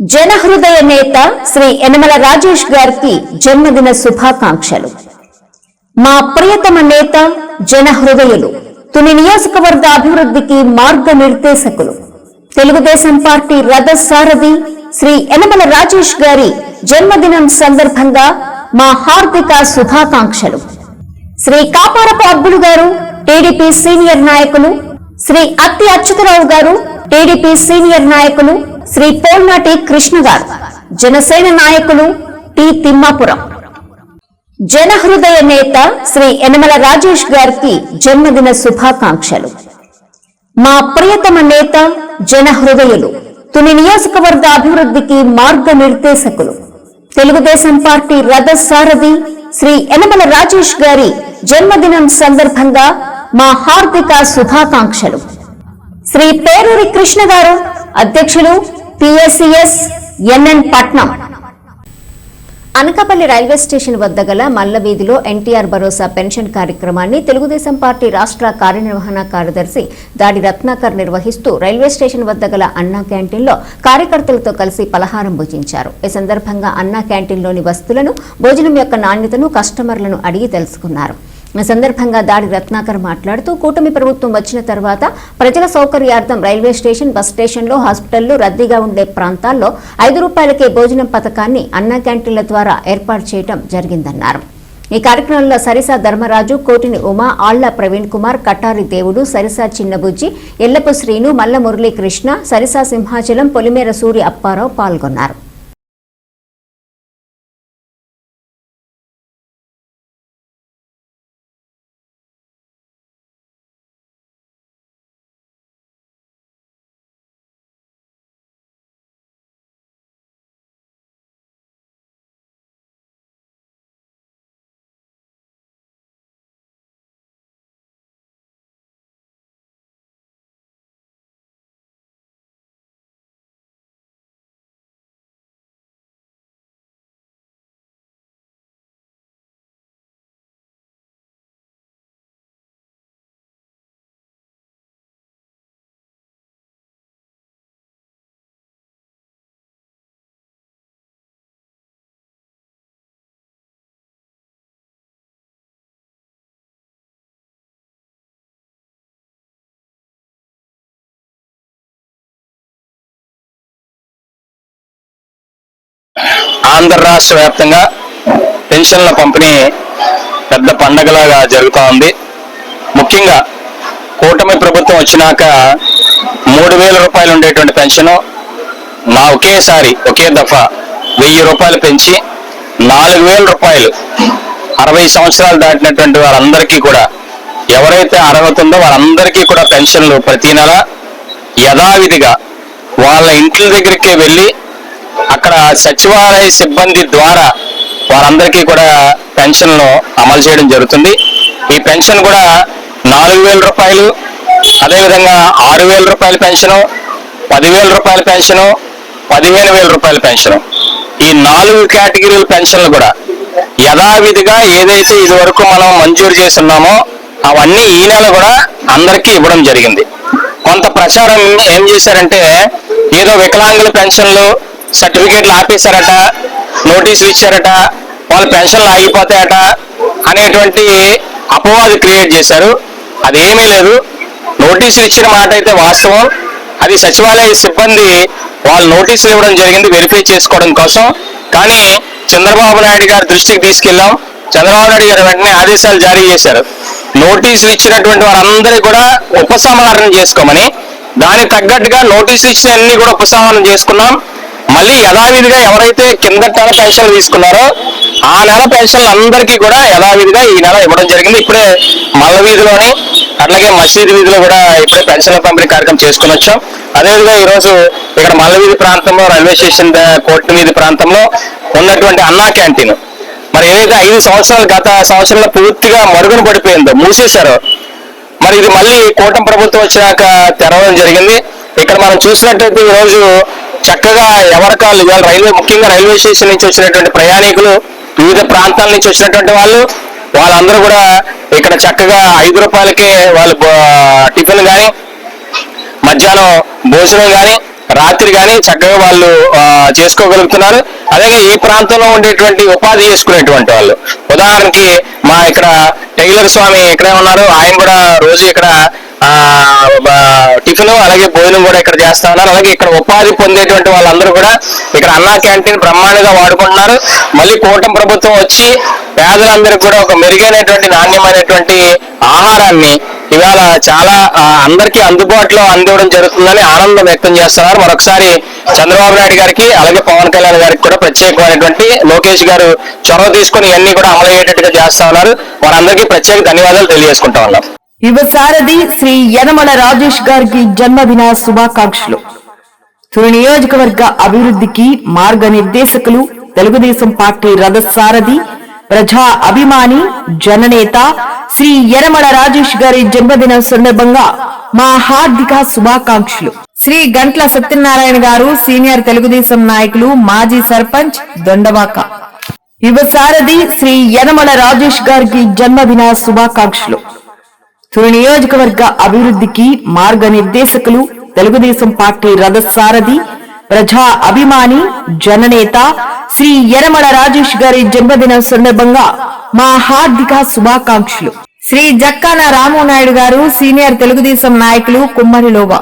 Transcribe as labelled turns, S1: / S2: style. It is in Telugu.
S1: జనహృదయ నేత శ్రీ యనమల రాజేష్ గారికి జన్మదిన శుభాకాంక్షలు. మా ప్రియతమ నేత జనహృదయులు తుని నియోజకవర్గ అభివృద్ధికి మార్గ నిర్దేశకులు తెలుగుదేశం పార్టీ రథ సారథి శ్రీ యనమల రాజేష్ గారి జన్మదినం సందర్భంగా మా హార్దిక శుభాకాంక్షలు. శ్రీ కాపారపు అబ్బులు గారు టీడీపీ సీనియర్ నాయకులు శ్రీ అత్తి అచ్యుతరావు గారు టీడీపీ సీనియర్ నాయకులు శ్రీ పోల్నాటి కృష్ణ గారు జనసేన నాయకులు టి తిమ్మాపురం. జనహృదయ నేత శ్రీ యనమల రాజేష్ గారికి జన్మదిన శుభాకాంక్షలు. మా ప్రియతమ నేత జనహృదయులు తుని నియోజకవర్గ అభివృద్ధికి మార్గ నిర్దేశకులు తెలుగుదేశం పార్టీ రథ సారథి శ్రీ యనమల రాజేష్ గారి జన్మదినం సందర్భంగా మా హార్దిక శుభాకాంక్షలు. శ్రీ పేరూరి కృష్ణ గారు అధ్యక్షులు పిఎస్సిఎస్ ఎన్ఎన్ పట్నం. అనకాపల్లి రైల్వే స్టేషన్ వద్ద గల మల్లవీధిలో ఎన్టీఆర్ భరోసా పెన్షన్ కార్యక్రమాన్ని తెలుగుదేశం పార్టీ రాష్ట్ర కార్యనిర్వహణ కార్యదర్శి దాడి రత్నాకర్ నిర్వహిస్తూ రైల్వే స్టేషన్ వద్ద గల అన్నా క్యాంటీన్లో కార్యకర్తలతో కలిసి పలహారం భుజించారు. ఈ సందర్భంగా అన్నా క్యాంటీన్లోని వస్తువులను భోజనం యొక్క నాణ్యతను కస్టమర్లను అడిగి తెలుసుకున్నారు. సందర్భంగా దాడి రత్నాకర్ మాట్లాడుతూ కూటమి ప్రభుత్వం వచ్చిన తర్వాత ప్రజల సౌకర్యార్థం రైల్వే స్టేషన్ బస్ స్టేషన్లో హాస్పిటల్లో రద్దీగా ఉండే ప్రాంతాల్లో ఐదు రూపాయలకే భోజనం పథకాన్ని అన్న క్యాంటీన్ల ద్వారా ఏర్పాటు చేయడం జరిగిందన్నారు. ఈ కార్యక్రమంలో సరిసా ధర్మరాజు కోటిని ఉమా ఆళ్ళ ప్రవీణ్ కుమార్ కటారి దేవుడు సరిసా చిన్నబుజ్జి ఎల్లపు శ్రీను మల్ల మురళీ కృష్ణ సరిసా సింహాచలం పొలిమేర సూరి అప్పారావు పాల్గొన్నారు.
S2: ఆంధ్ర రాష్ట్ర వ్యాప్తంగా పెన్షన్ల పంపిణీ పెద్ద పండగలాగా జరుగుతూ ఉంది. ముఖ్యంగా కూటమి ప్రభుత్వం వచ్చినాక మూడు వేల రూపాయలు ఉండేటువంటి పెన్షన్ నా ఒకేసారి ఒకే దఫా వెయ్యి రూపాయలు పెంచి నాలుగు వేల రూపాయలు అరవై సంవత్సరాలు దాటినటువంటి వారందరికీ కూడా ఎవరైతే అర్హత ఉందో వారందరికీ కూడా పెన్షన్లు ప్రతి నెల యథావిధిగా వాళ్ళ ఇంట్ల దగ్గరికే వెళ్ళి అక్కడ సచివాలయ సిబ్బంది ద్వారా వారందరికీ కూడా పెన్షన్లు అమలు చేయడం జరుగుతుంది. ఈ పెన్షన్ కూడా నాలుగు వేల రూపాయలు అదేవిధంగా ఆరు వేల రూపాయల పెన్షను పదివేల రూపాయల పెన్షను పదిహేను వేల రూపాయల పెన్షను. ఈ నాలుగు కేటగిరీల పెన్షన్లు కూడా యథావిధిగా ఏదైతే ఇదివరకు మనం మంజూరు చేస్తున్నామో అవన్నీ ఈ నెల కూడా అందరికీ ఇవ్వడం జరిగింది. కొంత ప్రచారం ఏం చేశారంటే ఏదో వికలాంగుల పెన్షన్లు సర్టిఫికేట్లు ఆపేశారట నోటీసులు ఇచ్చారట వాళ్ళ పెన్షన్లు ఆగిపోతాయట అనేటువంటి అపవాదు క్రియేట్ చేశారు. అదేమీ లేదు. నోటీసులు ఇచ్చిన మాట అయితే వాస్తవం. అది సచివాలయ సిబ్బంది వాళ్ళు నోటీసులు ఇవ్వడం జరిగింది వెరిఫై చేసుకోవడం కోసం. కానీ చంద్రబాబు నాయుడు గారి దృష్టికి తీసుకెళ్ళాం. చంద్రబాబు నాయుడు గారు వెంటనే ఆదేశాలు జారీ చేశారు. నోటీసులు ఇచ్చినటువంటి వారందరూ కూడా ఉపసంహరణ చేసుకోమని దానికి తగ్గట్టుగా నోటీసులు ఇచ్చిన అన్ని కూడా ఉపసంహరణ చేసుకున్నాం. మళ్ళీ యథావిధిగా ఎవరైతే కింద నెల పెన్షన్ తీసుకున్నారో ఆ నెల పెన్షన్ అందరికీ కూడా యథావిధిగా ఈ నెల ఇవ్వడం జరిగింది. ఇప్పుడే మల్ల వీధిలోని అట్లాగే మసీదు వీధిలో కూడా ఇప్పుడే పెన్షన్ల పంపిణీ కార్యక్రమం చేసుకుని వచ్చాం. అదేవిధంగా ఈరోజు ఇక్కడ మల్ల వీధి ప్రాంతంలో రైల్వే స్టేషన్ కోర్టు వీధి ప్రాంతంలో ఉన్నటువంటి అన్నా క్యాంటీన్. మరి ఏదైతే ఐదు సంవత్సరాలు గత సంవత్సరంలో పూర్తిగా మరుగున పడిపోయిందో మూసేశారో మరి ఇది మళ్ళీ కూటమి ప్రభుత్వం వచ్చినాక తెరవడం జరిగింది. ఇక్కడ మనం చూసినట్టయితే ఈ రోజు చక్కగా ఎవరికాళ్ళు ఇవాళ రైల్వే ముఖ్యంగా రైల్వే స్టేషన్ నుంచి వచ్చినటువంటి ప్రయాణికులు వివిధ ప్రాంతాల నుంచి వచ్చినటువంటి వాళ్ళు వాళ్ళందరూ కూడా ఇక్కడ చక్కగా ఐదు రూపాయలకే వాళ్ళు టిఫిన్ కానీ మధ్యాహ్నం భోజనం కానీ రాత్రి కానీ చక్కగా వాళ్ళు చేసుకోగలుగుతున్నారు. అలాగే ఈ ప్రాంతంలో ఉండేటువంటి ఉపాధి చేసుకునేటువంటి వాళ్ళు. ఉదాహరణకి మా ఇక్కడ టైలర్ స్వామి ఇక్కడే ఉన్నారు. ఆయన కూడా రోజు ఇక్కడ టిఫిన్ అలాగే భోజనం కూడా ఇక్కడ చేస్తా ఉన్నారు. అలాగే ఇక్కడ ఉపాధి పొందేటువంటి వాళ్ళందరూ కూడా ఇక్కడ అన్నా క్యాంటీన్ బ్రహ్మాండంగా వాడుకుంటున్నారు. మళ్ళీ కూటమి ప్రభుత్వం వచ్చి పేదలందరికీ కూడా ఒక మెరుగైనటువంటి నాణ్యమైనటువంటి ఆహారాన్ని ఇవాళ చాలా అందరికీ అందుబాటులో అందివ్వడం జరుగుతుందని ఆనందం వ్యక్తం చేస్తున్నారు. మరొకసారి చంద్రబాబు నాయుడు గారికి అలాగే పవన్ కళ్యాణ్ గారికి కూడా ప్రత్యేకమైనటువంటి లోకేష్ గారు చొరవ తీసుకుని ఇవన్నీ కూడా అమలయ్యేటట్టుగా చేస్తా ఉన్నారు. వారందరికీ ప్రత్యేక ధన్యవాదాలు తెలియజేసుకుంటా ఉన్నాం.
S3: యువసారథి శ్రీ యనమల రాజేష్ గారికి జన్మదిన శుభాకాంక్షలు. తుని నియోజకవర్గ అభివృద్ధికి మార్గనిర్దేశకులు తెలుగుదేశం పార్టీ రథసారథి ప్రజా అభిమాని జననేత శ్రీ యనమల రాజేష్ గారి జన్మదిన సందర్భంగా మా హార్దిక శుభాకాంక్షలు. శ్రీ గంట్ల సత్యనారాయణ గారు సీనియర్ తెలుగుదేశం నాయకులు మాజీ సర్పంచ్ దొండవాక. యువసారథి శ్రీ యనమల రాజేష్ గారికి జన్మదిన శుభాకాంక్షలు. తుని నియోజకవర్గ అభివృద్ధికి మార్గనిర్దేశకులు తెలుగుదేశం పార్టీ రథసారథి ప్రజా అభిమాని జననేత శ్రీ యనమల రాజేష్ గారి జన్మదిన సందర్భంగా మా హార్దిక శుభాకాంక్షలు. శ్రీ జక్కాన రాము నాయుడు గారు సీనియర్ తెలుగుదేశం నాయకులు కుమ్మరిలోవా.